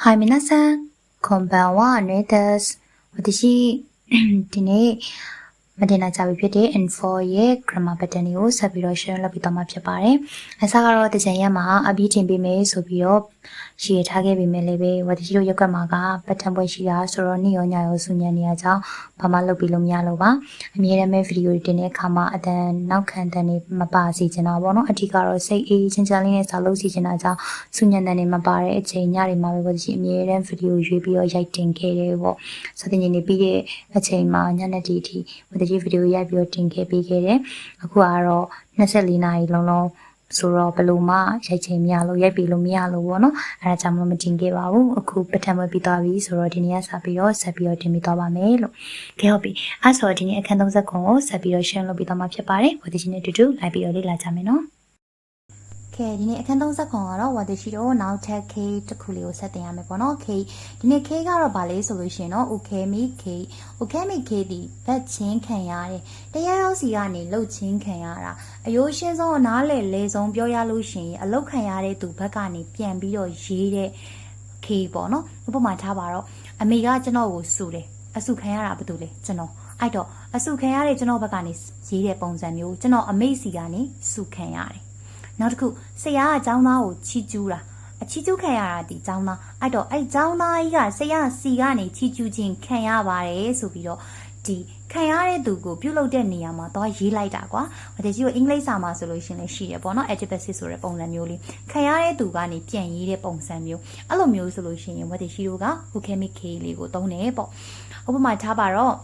はい、皆さん、こんばんは、ねです。私、ဒီနေ့မတင်နိုင်ကြပြီဖြစ်တဲ့ info ရဲ့ grammar pattern တွေကိုဆက်ပြီးတော့ share လုပ်ပြီးတော့မှာဖြစ်ပါတယ်။အစကတော့တကြံရက်မှာအပြီးတင်ပေးမယ်ဆိုပြီးတော့ ရှေ့ထားခဲ့ပေးမယ်လေပဲ။ဝတိရှိတို့ရက်ကွက်မှာက pattern ပွဲရှိတာဆိုတော့နေ့ရောညရောစူညံနေရကြောင်းဘာမှလုပ်ပြီးလို့မရလို့ပါ။အမြဲတမ်းပဲဗီဒီယိုတွေတင်တဲ့အခါမှာအတန်နောက်ခံတန်တွေမပါစေချင်တာပေါ့နော်။အထူးကတော့စိတ်အေးချင်းချမ်းလေးနဲ့စာလုပ်စီချင်တာကြောင့်စူညံတန်တွေမပါတဲ့အချိန်ညတွေမှာပဲဝတိရှိအမြဲတမ်းဗီဒီယိုရွေးပြီးတော့ရိုက်တင်ခဲ့တယ်ပေါ့။စသဖြင့်နေပြီးတဲ့အချိန်မှာညနေတီတီဝတိရှိဗီဒီယိုရိုက်ပြီးတော့တင်ခဲ့ပေးခဲ့တယ်။အခုကတော့24နာရီလုံးလုံး ဆိုတော့ဘယ်လိုမှရိုက်ချိန်မရလို့ရိုက်ပြီးလို့မရလို့ပေါ့နော်အဲဒါကြောင့်မလို့မတင်ခဲ့ပါဘူးအခုပထမပြီးသွားပြီဆိုတော့ဒီနေ့ကစပြီးတော့ဆက်ပြီးတော့တင်ပြီးသွားပါမယ်လို့ကဲဟုတ်ပြီအဲဆိုတော့ဒီနေ့အခန်း30ခုကိုဆက်ပြီးတော့ရှင်းလုပ်ပြီးသွားမှာဖြစ်ပါတယ်ဝတိချင်းနဲ့တူတူလိုက်ပြီးတော့လေ့လာကြမယ်နော် ကဲဒီနေ့အခန်း30ခုကတော့ဝတိရှိတော့နောက်ထပ် K တစ်ခုလေးကိုဆက်တင်ရမယ်ပေါ့နော် K ဒီနေ့ K ကတော့ဗာလေးဆိုလို့ရှိရင်တော့ Ukemi K Ukemi K ဒီဘက်ချင်းခံရတယ်တရားရောက်စီကနေလှုပ်ချင်းခံရတာအယိုးရှင်းဆုံးအနားလေလေဆုံးပြောရလို့ရှိရင်အလုတ်ခံရတဲ့သူဘက်ကနေပြန်ပြီးတော့ရေးတဲ့ K ပေါ့နော်ဥပမာထားပါတော့အမေကကျွန်တော်ကိုစုတယ်အစုခံရတာဘာတူလဲကျွန်တော်အဲ့တော့အစုခံရတဲ့ကျွန်တော်ဘက်ကနေရေးတဲ့ပုံစံမျိုးကျွန်တော်အမေစီကနေစုခံရတယ် နောက်တစ်ခုဆရာကចောင်းသားကိုချီကျူးတာအချီကျူးခံရတာဒီចောင်းသားအဲ့တော့အဲ့ចောင်းသားကြီးကဆရာစီကနေချီကျူးခြင်းခံရပါတယ်ဆိုပြီးတော့ဒီခံရတဲ့သူကိုပြုတ်လုတဲ့နေရာမှာတော့ရေးလိုက်တာကွာ။ဒါကြီးကိုအင်္ဂလိပ်စာမှာဆိုလို့ရှိရင်လည်းရှိတယ်ပေါ့နော် adjective ဆိုတဲ့ပုံစံမျိုးလေးခံရတဲ့သူကနေပြန်ရေးတဲ့ပုံစံမျိုးအဲ့လိုမျိုးဆိုလို့ရှိရင်ဝတ်တရှိတို့က ukemic k လေးကိုသုံးတယ်ပေါ့။ဥပမာထားပါတော့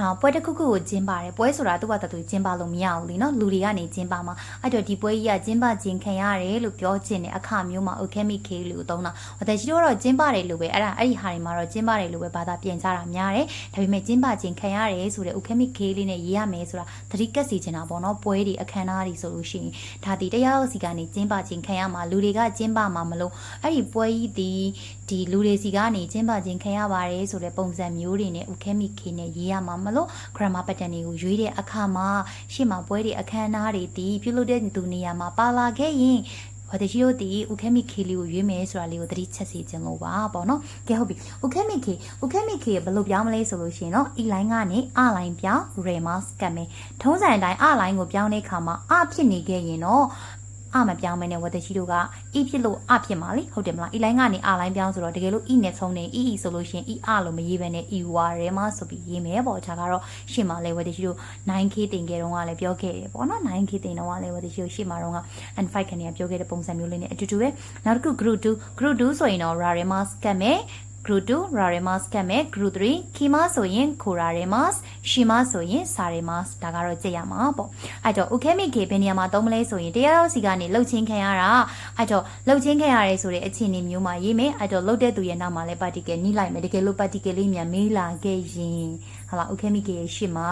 အာပွဲတစ်ခုခုကိုကျင်းပါတယ်ပွဲဆိုတာသူ့ဘာသူကျင်းပလို့မရဘူးလीเนาะလူတွေကနေကျင်းပမှာအဲ့တော့ဒီပွဲကြီးကကျင်းပခြင်းခံရတယ်လို့ပြောချင်တဲ့အခါမျိုးမှာ ukemi k လို့သုံးတာဟိုတရှိတော့ကျင်းပါတယ်လို့ပဲအဲ့ဒါအဲ့ဒီဟာတွေမှာတော့ကျင်းပါတယ်လို့ပဲဘာသာပြန်ကြတာများတယ်ဒါပေမဲ့ကျင်းပခြင်းခံရတယ်ဆိုတဲ့ ukemi k လေးနဲ့ရေးရမယ်ဆိုတာသတိကပ်စီချင်တာပေါ့နော်ပွဲတွေအခမ်းအနားတွေဆိုလို့ရှိရင်ဒါဒီတရားစီကနေကျင်းပခြင်းခံရမှာလူတွေကကျင်းပမှာမလို့အဲ့ဒီပွဲကြီးဒီဒီလူတွေစီကနေကျင်းပခြင်းခံရပါတယ်ဆိုတဲ့ပုံစံမျိုးတွေနဲ့ ukemi k နဲ့ရေးရမှာ မလို့ grammar pattern တွေကိုရွေးတဲ့အခါမှာရှေ့မှာပွဲတွေအခမ်းအနားတွေဒီပြုလုပ်တဲ့သူနေရာမှာပါလာခဲ့ရင်ဘာတရှိတို့ဒီ ukemi k လေးကိုရွေးမယ်ဆိုတာလေးကိုသတိချက်စီခြင်းလို့ပါပေါ့နော်ကဲဟုတ်ပြီ ukemi k ukemi k ဘယ်လိုပြောင်းမလဲဆိုလို့ရှိရင်တော့ e line ကနေ r line ပြောင်း remas ကတ်မယ်ထုံးစံအတိုင်း r line ကိုပြောင်းတဲ့အခါမှာ r ဖြစ်နေခဲ့ရင်တော့ အမပြောင်းမနေဝတရှိတို့က e ဖြစ်လို့အဖြစ်မှာလေဟုတ်တယ်မလား e line ကနေ r line ပြောင်းဆိုတော့တကယ်လို့ e နဲ့ဆုံးနေ e e ဆိုလို့ရှိရင် e r လို့မရေးဘဲနဲ့ e y ရဲမှာဆိုပြီးရေးမယ်ပေါ့ဒါကတော့ရှေ့မှာလေဝတရှိတို့ 9k တင်ခဲ့တော့ကလည်းပြောခဲ့တယ်ပေါ့နော် 9k တင်တော့ကလည်းဝတရှိတို့ရှေ့မှာတော့က n5 ခဏပြောခဲ့တဲ့ပုံစံမျိုးလေးနဲ့အတူတူပဲနောက်တစ်ခု group 2 group 2ဆိုရင်တော့ raremas ကတ်မယ် group 2 raremas ကတ်မယ် group 3 kima ဆိုရင် koraremas shima ဆိုရင် saremas ဒါကတော့ကြည့်ရမှာပေါ့အဲ့တော့ ukemi k ဘယ်နေရာမှာသုံးမလဲဆိုရင်တရားရောက်စီကနေလှုပ်ချင်းခံရတာအဲ့တော့လှုပ်ချင်းခံရတယ်ဆိုတဲ့အခြေအနေမျိုးမှာရေးမယ်အဲ့တော့လှုပ်တဲ့သူရဲ့နောက်မှာလည်း particle နှိလိုက်မယ်တကယ်လို့ particle လေးမြန်မေးလာခဲ့ရင်ဟာလား ukemi k ရဲ့ရှေ့မှာ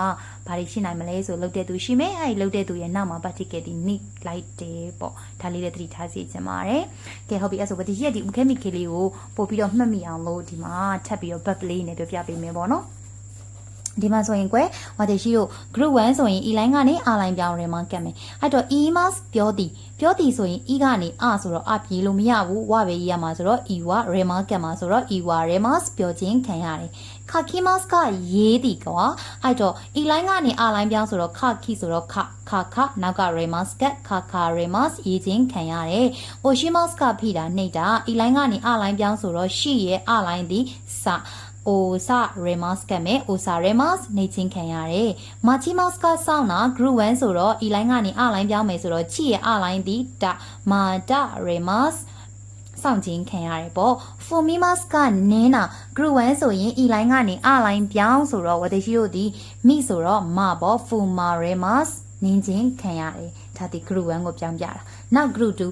ဘာတွေရှိနိုင်မလဲဆိုလှုပ်တဲ့သူရှိမယ်အဲ့လှုပ်တဲ့သူရဲ့နောက်မှာ particle ဒီနှိလိုက်တယ်ပေါ့ဒါလေးလည်းသတိထားစီချင်ပါတယ်ကဲဟုတ်ပြီအဲ့ဆိုဒီရက်ဒီ ukemi k လေးကိုပို့ပြီးတော့မှတ်မိအောင်လို့ဒီမှာထပ်ပြီးတော့ back လေးနဲ့ပြောပြပေးမယ်ပေါ့နော်ဒီမှာဆိုရင်ကွယ်ဝါတေရှိတို့ group 1ဆိုရင် e line ကနေ r line ပြောင်းရမှာကတ်မယ်အဲ့တော့ e mas ပြောသည်ပြောသည်ဆိုရင် e ကနေ r ဆိုတော့ r ပြေလို့မရဘူးဝပဲရေးရမှာဆိုတော့ e ဝ re ma ကတ်မှာဆိုတော့ e ဝ re mas ပြောခြင်းခံရတယ် ခါခီမတ်ကရေးသည်ကွာအဲ့တော့ e line ကနေ r line ပြောင်းဆိုတော့ခခီဆိုတော့ခခခနောက်က remas ကခခ remas ရေးခြင်းခံရတယ် oshimas ကဖိတာနှိပ်တာ e line ကနေ r line ပြောင်းဆိုတော့ရှိရဲ့ r line သည်စအိုစာရေမတ်ကမဲ့အိုစာရေမတ်နေချင်းခံရတယ်။မာချီမတ်ကစောင်းတာ group 1ဆိုတော့ e line ကနေ r line ပြောင်းမယ်ဆိုတော့ချီရဲ့ r line ဒီတာမာတာရေမတ် စောင့်ခြင်းခံရတယ်ပေါ့။ for me mas ကနင်းတာ group 1ဆိုရင် e line ကနေ r line ပြောင်းဆိုတော့ဝတရှိတို့ဒီမိဆိုတော့မပေါ့ for ma remas နင်းခြင်းခံရတယ်။ဒါဒီ group 1ကိုပြောင်းပြတာ။နောက် group 2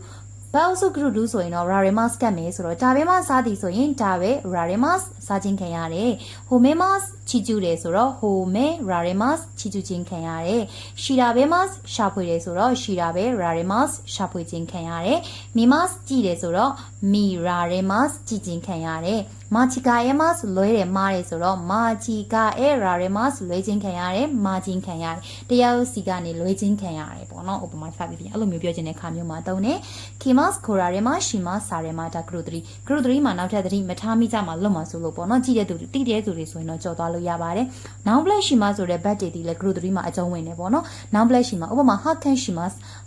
ဘာလို့ဆို group 2ဆိုရင်တော့ raremas ကတ်မယ်ဆိုတော့ဒါပဲမှစားသည်ဆိုရင်ဒါပဲ raremas စားခြင်းခံရတယ် homemas ချီကျူးတယ်ဆိုတော့ home raremas ချီကျူးခြင်းခံရတယ် shirabemas ရှာဖွေတယ်ဆိုတော့ shirabe raremas ရှာဖွေခြင်းခံရတယ် mimas ကြည့်တယ်ဆိုတော့ mi raremas ကြည့်ခြင်းခံရတယ် မာချီကာရဲ့မတ်လွဲတယ်မားတယ်ဆိုတော့မာချီကာရဲ့ရာရဲမတ်လွဲခြင်းခံရတယ်မာခြင်းခံရတယ်တရားစီကနေလွဲခြင်းခံရတယ်ပေါ့နော်ဥပမာစပြီးပြန်အဲ့လိုမျိုးပြောချင်တဲ့ခါမျိုးမှာတုံးတယ်ခီမ imas ခေါ်ရတယ်မှာရှိမစာရဲမှာဒါဂရု3ဂရု3မှာနောက်ထပ်3မထားမိကြမှာလွတ်မှာဆိုလို့ပေါ့နော်ကြည့်တဲ့သူတိတဲ့သူတွေဆိုရင်တော့ကြော်သွားလို့ရပါတယ် noun plus ရှိမဆိုတဲ့ bad တွေဒီလည်းဂရု3မှာအကျုံးဝင်နေပေါ့နော် noun plus ရှိမဥပမာ how can ရှိမ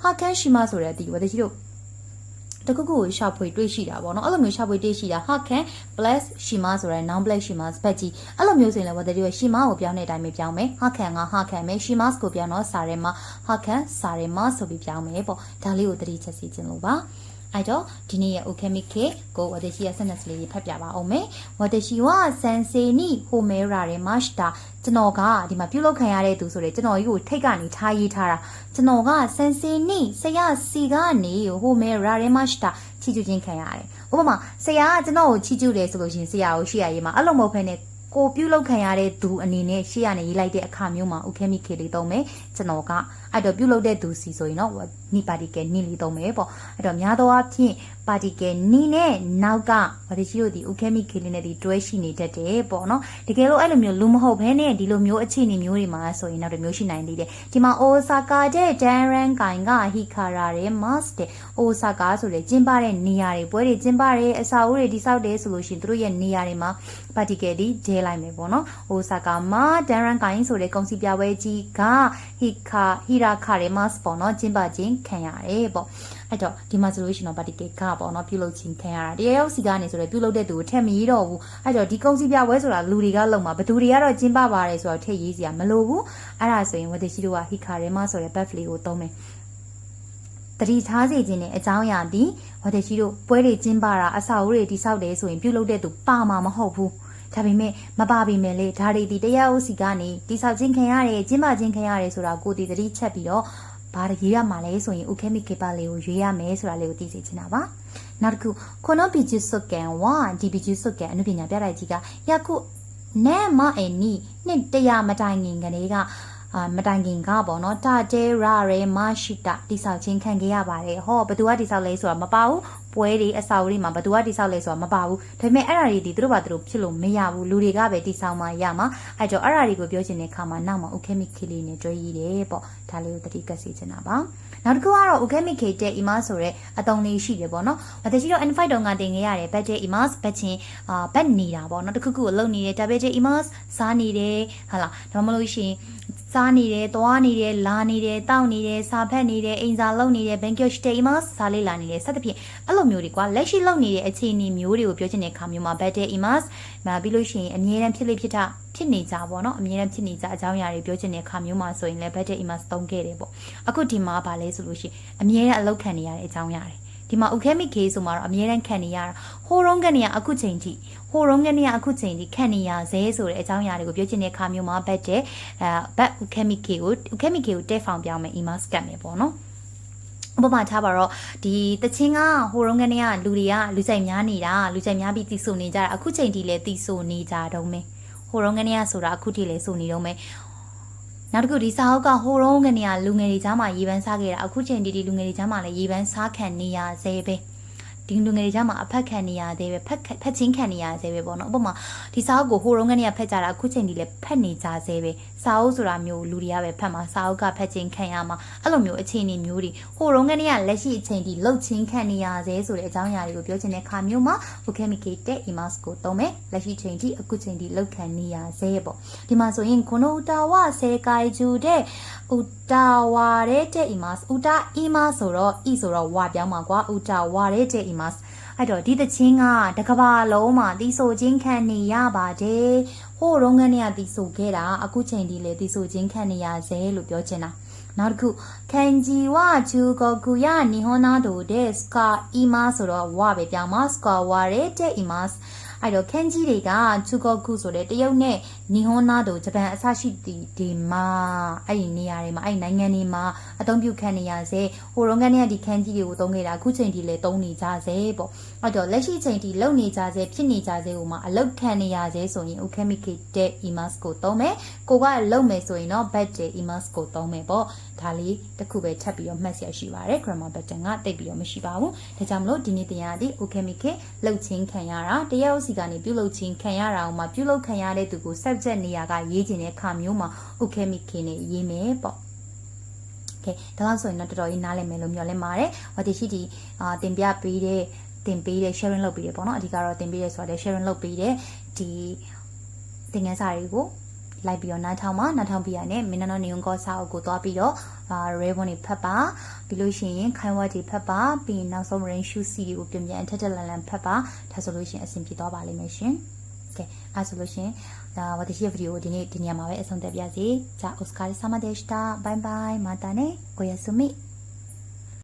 how can ရှိမဆိုတဲ့အတီဝတကြီးတို့ တခုခုကိုရှာဖွေတွေ့ရှိတာပေါ့နော်အဲ့လိုမျိုးရှာဖွေတွေ့ရှိတာ how can plus ရှိမဆိုတဲ့ noun plus ရှိမဘက်ကြီးအဲ့လိုမျိုးဆိုရင်လည်းဝတကြီးတို့ရှိမကိုပြောင်းတဲ့အတိုင်းပဲပြောင်းမယ် how can က how can ပဲရှိမကိုပြောင်းတော့စာရဲမှာ how can စာရဲမှာဆိုပြီးပြောင်းမယ်ပေါ့ဒါလေးကိုတတိချက်စီခြင်းလို့ပါ အဲ့တော့ဒီနေ့ရဲ့ okami ke ကိုဝတရှိရဲ့ sentence လေးဖတ်ပြပါအောင်မယ်ဝတရှိဝဆန်စေနီဟိုမဲရာရဲမတ်တာကျွန်တော်ကဒီမှာပြုတ်လောက်ခံရတဲ့သူဆိုတဲ့ကျွန်တော်ကြီးကိုထိတ်ကနေထားရေးထားတာကျွန်တော်ကဆန်စေနီဆရာစီကနေဟိုမဲရာရဲမတ်တာချီကျူးချင်းခံရတယ်ဥပမာဆရာကကျွန်တော်ကိုချီကျူးတယ်ဆိုလို့ရှိရင်ဆရာကိုရှိရရေးမှာအဲ့လိုမဟုတ်ဘဲနဲ့ ကိုပြုတ်လောက်ခံရတဲ့သူအနေနဲ့ရှေ့ကနေရေးလိုက်တဲ့အခါမျိုးမှာ okami ke လေးသုံးမယ်ကျွန်တော်ကအဲ့တော့ပြုတ်လောက်တဲ့သူစီဆိုရင်တော့နိပါတီကဲနိလေးသုံးမယ်ပေါ့အဲ့တော့များသောအားဖြင့်ပါတီကဲနိနဲ့နောက်ကဘာတိရှိတို့ဒီ okami ke လေးနဲ့ဒီတွဲရှိနေတတ်တယ်ပေါ့နော်တကယ်လို့အဲ့လိုမျိုးလူမဟုတ်ဘဲနဲ့ဒီလိုမျိုးအခြေအနေမျိုးတွေမှာဆိုရင်နောက်တစ်မျိုးရှိနိုင်သေးတယ်ဒီမှာ osaka တဲ့ danran ကိုင်က hikara တဲ့ mas တဲ့ osaka ဆိုတဲ့ကျင်းပတဲ့နေရာတွေပွဲတွေကျင်းပတဲ့အစာအုပ်တွေတိစောက်တယ်ဆိုလို့ရှိရင်တို့ရဲ့နေရာတွေမှာပါတီကဲဒီဒဲလိုက်မယ်ပေါ့နော် osaka မှာ danran ကိုင်ဆိုတဲ့ကုန်စည်ပြပွဲကြီးက hika hira ခါရဲ mas ပေါ့နော်ကျင်းပခြင်းခံရတယ်ပေါ့ အဲ့တော့ဒီမှာဆိုလို့ရှိရင်တော့ပါတီကေကပေါ့နော်ပြုလုပ်ခြင်းခံရတာတရားရောက်စီကနေဆိုတော့ပြုလုပ်တဲ့သူကိုထက်မရတော့ဘူးအဲ့တော့ဒီကုံစီပြပွဲဆိုတာလူတွေကလုံမှာဘသူတွေကတော့ကျင်းပပါတယ်ဆိုတော့ထည့်ရေးစရာမလိုဘူးအဲ့ဒါဆိုရင်ဝတရှိတို့ကဟီခါရဲမဆိုတဲ့ buff လေးကိုသုံးမယ်တတိထားစေခြင်းနဲ့အကြောင်းအရာဒီဝတရှိတို့ပွဲတွေကျင်းပတာအစာအုပ်တွေတိဆောက်တယ်ဆိုရင်ပြုလုပ်တဲ့သူပါမှာမဟုတ်ဘူးဒါပေမဲ့မပါပေမဲ့လေဒါတွေဒီတရားဥစီကနေတိဆောက်ခြင်းခံရတယ်ကျင်းပခြင်းခံရတယ်ဆိုတာကိုဒီတတိချက်ပြီးတော့ ဘာရွေးရမှာလဲဆိုရင် ukemi kepa လေးကိုရွေးရမယ်ဆိုတာလေးကိုသိစေချင်တာပါနောက်တစ်ခုခနောပီဂျုစုကန်ဝါဒီပီဂျုစုကန်အနုပညာပြတိုက်ကြီးကယခုနဲမအနီနှစ်တရာမတိုင်ငင်ကလေးက အာမတိုင်ခင်ကပေါ့နော်တာတဲရာရဲမရှိတာတိဆောက်ချင်းခံခဲ့ရပါတယ်ဟောဘသူကတိဆောက်လဲဆိုတာမပါဘူးပွဲတွေအစာအုပ်တွေမှာဘသူကတိဆောက်လဲဆိုတာမပါဘူးဒါပေမဲ့အဲ့ဒါတွေဒီသူတို့ဘာသူတို့ဖြစ်လို့မရဘူးလူတွေကပဲတိဆောက်မှရမှာအဲ့တော့အဲ့ဒါတွေကိုပြောချင်တဲ့ခါမှာနောက်မှာ ukemi kili နဲ့တွဲရည်တယ်ပေါ့ဒါလေးကိုတတိကတ်စီချင်တာပါနောက်တစ်ခုကတော့ ukemi k တဲ့ ima ဆိုတဲ့အတုံးလေးရှိတယ်ပေါ့နော်။ဒါတရှိတော့ n5 တုံးကတင်ခဲ့ရတယ် budget imas ဘတ်ချင်းအာဘတ်နေတာပေါ့နော်။တစ်ခုခုကိုလုံနေတယ် budget imas စားနေတယ်ဟာလားဒါမှမဟုတ်ရှင် စားနေတယ်၊သွားနေတယ်၊လာနေတယ်၊တောက်နေတယ်၊စာဖတ်နေတယ်၊အိမ်စာလုပ်နေတယ်၊ဘန်ကျော့စတေးမတ်စားလေးလာနေတယ်စသဖြင့်အဲ့လိုမျိုးတွေကွာလက်ရှိလုပ်နေတဲ့အခြေအနေမျိုးတွေကိုပြောချင်တဲ့အခါမျိုးမှာ better imas မှာပြီးလို့ရှိရင်အမြဲတမ်းဖြစ်လိဖြစ်တာဖြစ်နေကြပေါ့နော်အမြဲတမ်းဖြစ်နေကြအကြောင်းအရာတွေပြောချင်တဲ့အခါမျိုးမှာဆိုရင်လည်း better imas သုံးခဲ့တယ်ပေါ့အခုဒီမှာဗာလဲဆိုလို့ရှိရင်အမြဲတမ်းအလုပ်ခံနေရတဲ့အကြောင်းအရာတွေ ဒီမှာ ukemi k ဆိုမှာတော့အမြဲတမ်းခံနေရတာဟိုရုံးကနေကအခုချိန်ထိဟိုရုံးကနေကအခုချိန်ထိခံနေရဇဲဆိုတဲ့အကြောင်းအရာတွေကိုပြောချင်တဲ့အခါမျိုးမှာ bad တဲ့အဲ bad ukemi k ကို ukemi k ကိုတက်ဖောင်ပြောင်းမယ် imas ကတ်မယ်ပေါ့နော်ဥပမာထားပါတော့ဒီတချင်းကဟိုရုံးကနေကလူတွေကလူကြိုက်များနေတာလူကြိုက်များပြီးတီးဆိုနေကြတာအခုချိန်ထိလည်းတီးဆိုနေကြတော့မယ်ဟိုရုံးကနေကဆိုတာအခုထိလည်းဆိုနေတော့မယ် နောက်တစ်ခုဒီစာအုပ်ကဟိုတုန်းကနေကလူငယ်တွေကြားမှာရေပန်းစားခဲ့တာအခုချိန်ဒီဒီလူငယ်တွေကြားမှာလည်းရေပန်းစားခံနေရသေးပဲ ဒီလူငယ်တွေကြားမှာအဖက်ခံနေရသေးပဲဖက်ဖက်ချင်းခံနေရသေးပဲပေါ့နော်ဥပမာဒီစာအုပ်ကိုဟိုတုန်းကနေဖက်ကြတာအခုချိန်ဒီလည်းဖက်နေကြသေးပဲစာအုပ်ဆိုတာမျိုးလူတွေကပဲဖက်မှာစာအုပ်ကဖက်ချင်းခံရမှာအဲ့လိုမျိုးအခြေအနေမျိုးတွေဟိုတုန်းကနေကလက်ရှိအချိန်ဒီလှုပ်ချင်းခံနေရသေးဆိုတဲ့အကြောင်းအရာတွေကိုပြောချင်တဲ့ခါမျိုးမှာ vocabulary images ကိုသုံးမယ်လက်ရှိချိန်ဒီအခုချိန်ဒီလှုပ်ခံနေရသေးပေါ့ဒီမှာဆိုရင်ခနိုတာဝဆေကိုင်ဂျူတဲ့ဥတာဝရဲတဲ့ images ဥတာ images ဆိုတော့ i ဆိုတော့ဝပြောင်းမှာကွာဥတာဝရဲတဲ့ images ますအဲ့တော့ဒီသချင်းကတကဘာလုံးမှာတီးဆိုခြင်းခံနေရပါတယ်ဟိုတုန်းကနေကတီးဆိုခဲ့တာအခုချိန်ဒီလေတီးဆိုခြင်းခံနေရစေလို့ပြောချင်တာနောက်တစ်ခုကန်ဂျီဝဂျူကိုကူယနီဟွန်နာဒိုဒက်စကာအီမာဆိုတော့ဝါပဲပြောင်းမှာစကာဝါရဲတဲ့အီမတ်အဲ့တော့ခန်းကြီးတွေကချူကောကူဆိုတဲ့တရုတ်နဲ့နီဟွန်နာတို့ဂျပန်အစရှိတီဒီမှာအဲ့ဒီနေရာတွေမှာအဲ့ဒီနိုင်ငံတွေမှာအသုံးပြုခံနေရစေဟိုရုံးကနေကဒီခန်းကြီးတွေကိုသုံးခဲ့တာအခုချိန်ထိလည်းသုံးနေကြစေပေါ့အဲ့တော့လက်ရှိချိန်ထိလုံနေကြစေဖြစ်နေကြစေဟိုမှာအလုတ်ခံနေရစေဆိုရင် ukemike တဲ့ imas ကိုသုံးမယ်ကိုကလုံမယ်ဆိုရင်တော့ bad တဲ့ imas ကိုသုံးမယ်ပေါ့ဒါလေးတစ်ခုပဲထပ်ပြီးတော့မှတ်ရရှိပါတယ် grammar pattern ကတိတ်ပြီးတော့မရှိပါဘူးဒါကြောင့်မလို့ဒီနေ့တရားဒီ ukemike လှုပ်ချင်းခံရတာတရားဥစီကနေပြုလုပ်ချင်းခံရတာအောင်မှာပြုလုပ်ခံရတဲ့သူကို subject နေရာကရေးခြင်းတဲ့ခါမျိုးမှာ ukemike နဲ့ရေးမယ်ပေါ့ကဲဒါလို့ဆိုရင်တော့တော်တော်ကြီးနားလည်မယ်လို့မျှော်လင့်ပါတယ်ဝတိရှိဒီအာတင်ပြပေးတဲ့တင်ပေးတဲ့ sharing လုပ်ပေးတယ်ပေါ့နော်အဓိကတော့တင်ပေးရဲဆိုတော့ sharing လုပ်ပေးတဲ့ဒီသင်ခန်းစာတွေကိုလိုက်ပြီးတော့နားထောင်ပါနားထောင်ပြီးရနဲ့မင်းနော်နေုံကောစာအုပ်ကိုသွားပြီးတော့အာ ribbon တွေဖတ်ပါပြီးလို့ရှိရင်ခိုင်ဝတ်တွေဖတ်ပါပြီးရင်နောက်ဆုံး rain shoe စီတွေကိုပြန်ပြန်ထက်ထက်လန်လန်ဖတ်ပါဒါဆိုလို့ရှိရင်အဆင်ပြေသွားပါလိမ့်မယ်ရှင်ကဲအဲဆိုလို့ရှိရင် じゃあ私はフリーオーディネートに山へ遊んでやぜ。じゃあお疲れ様でした。バイバイ。またね。おやすみ。